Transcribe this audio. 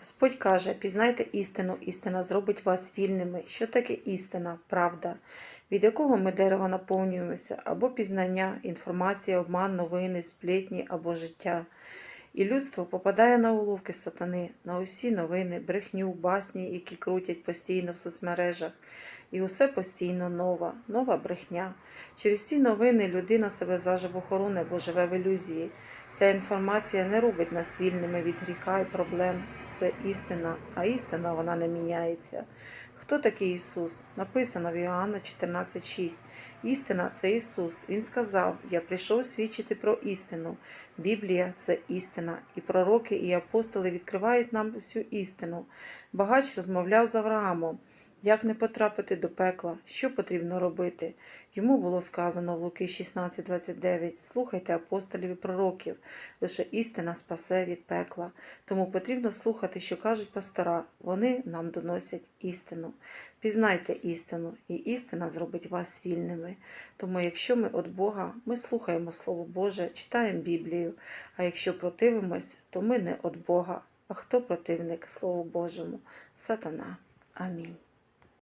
Господь каже: пізнайте істину, істина зробить вас вільними. Що таке істина, правда, від якого ми дерева наповнюємося, або пізнання, інформація, обман, новини, сплітні або життя. І людство попадає на уловки сатани, на усі новини, брехню, басні, які крутять постійно в соцмережах. І усе постійно нова, нова брехня. Через ці новини людина себе заживо хоруне, бо живе в ілюзії. Ця інформація не робить нас вільними від гріха і проблем. Це істина, а істина вона не міняється. Хто такий Ісус? Написано в Іоанна 14,6. Істина це Ісус. Він сказав: Я прийшов свідчити про істину. Біблія це істина, і пророки, і апостоли відкривають нам усю істину. Багач розмовляв з Авраамом. Як не потрапити до пекла? Що потрібно робити? Йому було сказано в Луки 16:29 Слухайте апостолів і пророків, лише істина спасе від пекла. Тому потрібно слухати, що кажуть пастора. Вони нам доносять істину. Пізнайте істину, і істина зробить вас вільними. Тому, якщо ми від Бога, ми слухаємо Слово Боже, читаємо Біблію. А якщо противимось, то ми не від Бога. А хто противник Слову Божому? Сатана. Амінь.